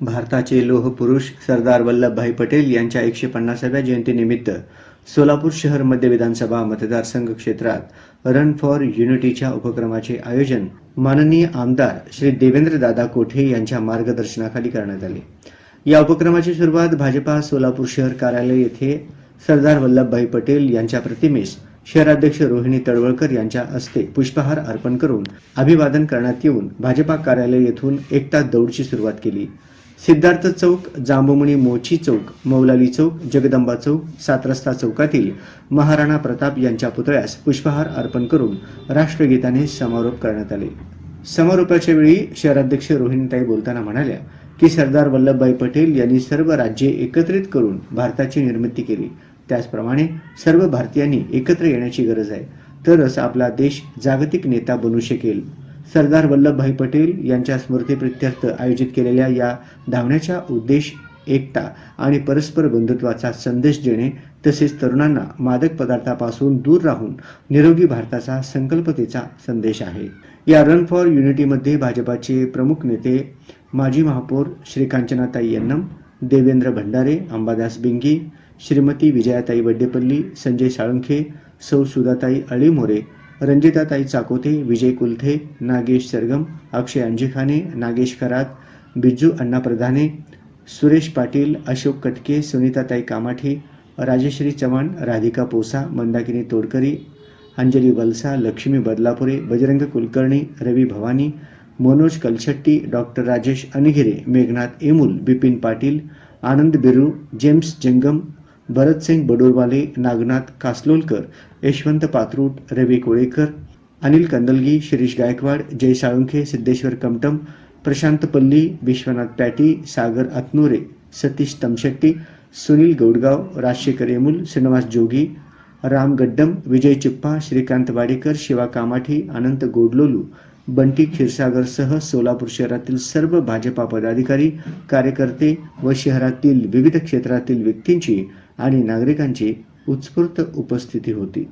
भारताचे लोहपुरुष सरदार वल्लभभाई पटेल यांच्या एकशे पन्नासाव्या जयंतीनिमित्त सोलापूर शहर मध्य विधानसभा मतदारसंघ क्षेत्रात रन फॉर युनिटीच्या उपक्रमाचे आयोजन माननीय आमदार श्री देवेंद्र दादा कोठे यांच्या मार्गदर्शनाखाली करण्यात आले. या उपक्रमाची सुरुवात भाजपा सोलापूर शहर कार्यालय येथे सरदार वल्लभभाई पटेल यांच्या प्रतिमेस शहराध्यक्ष रोहिणी तळवळकर यांच्या हस्ते पुष्पहार अर्पण करून अभिवादन करण्यात येऊन भाजपा कार्यालय येथून एकता दौडची सुरुवात केली. सिद्धार्थ चौक जांबुमणी मोची चौक मौलाली चौक जगदंबा चौक सात रस्ता चौकातील महाराणा प्रताप यांच्या पुतळ्यास पुष्पहार अर्पण करून राष्ट्रगीताने समारोप करण्यात आले. समारोपाच्या वेळी शहराध्यक्ष रोहिणीताई बोलताना म्हणाल्या की सरदार वल्लभभाई पटेल यांनी सर्व राज्ये एकत्रित करून भारताची निर्मिती केली. त्याचप्रमाणे सर्व भारतीयांनी एकत्र येण्याची गरज आहे. तरच आपला देश जागतिक नेता बनू शकेल. सरदार वल्लभभाई पटेल यांच्या स्मृतीप्रित्यर्थ आयोजित केलेल्या या धावण्याच्या उद्देश एकता आणि परस्पर बंधुत्वाचा संदेश देणे तसेच तरुणांना मादक पदार्थापासून दूर राहून निरोगी भारताचा संकल्पतेचा संदेश आहे. या रन फॉर युनिटीमध्ये भाजपाचे प्रमुख नेते माजी महापौर श्रीकांचनाताई यन्नम देवेंद्र भंडारे अंबादास बिंगी श्रीमती विजयाताई वड्डेपल्ली संजय साळुंखे सौ सुधाताई अळीमोरे रंजिताताई चाकोते विजय कुलथे नागेश सरगम अक्षय अंजिखाने नागेश खरात बिज्जू अण्णा प्रधाने सुरेश पाटील अशोक कटके सुनीताताई कामाठे राजश्री चव्हाण राधिका पोसा मंदाकिनी तोडकरी अंजली वलसा लक्ष्मी बदलापुरे बजरंग कुलकर्णी रवी भवानी मनोज कलशट्टी डॉक्टर राजेश अनगिरे मेघनाथ एमुल बिपिन पाटील आनंद बिरू जेम्स जंगम भरतसिंग बडोरवाले नागनाथ कासलोलकर यशवंत पात्रूट रवी कोळेकर अनिल कंदलगी शिरीष गायकवाड जय साळुंखे सिद्धेश्वर कमटम प्रशांत पल्ली विश्वनाथ पॅटी सागर अतनुरे सतीश तमशेट्टी सुनील गौडगाव राजशेखर येमुल श्रीनिवास जोगी राम गड्डम विजय चिप्पा श्रीकांत वाडेकर शिवा कामाठी अनंत गोडलोलू बंटी क्षीरसागरसह सोलापूर शहरातील सर्व भाजपा पदाधिकारी कार्यकर्ते व शहरातील विविध क्षेत्रातील व्यक्तींची आणि नागरिकांची उत्स्फूर्त उपस्थिती होती.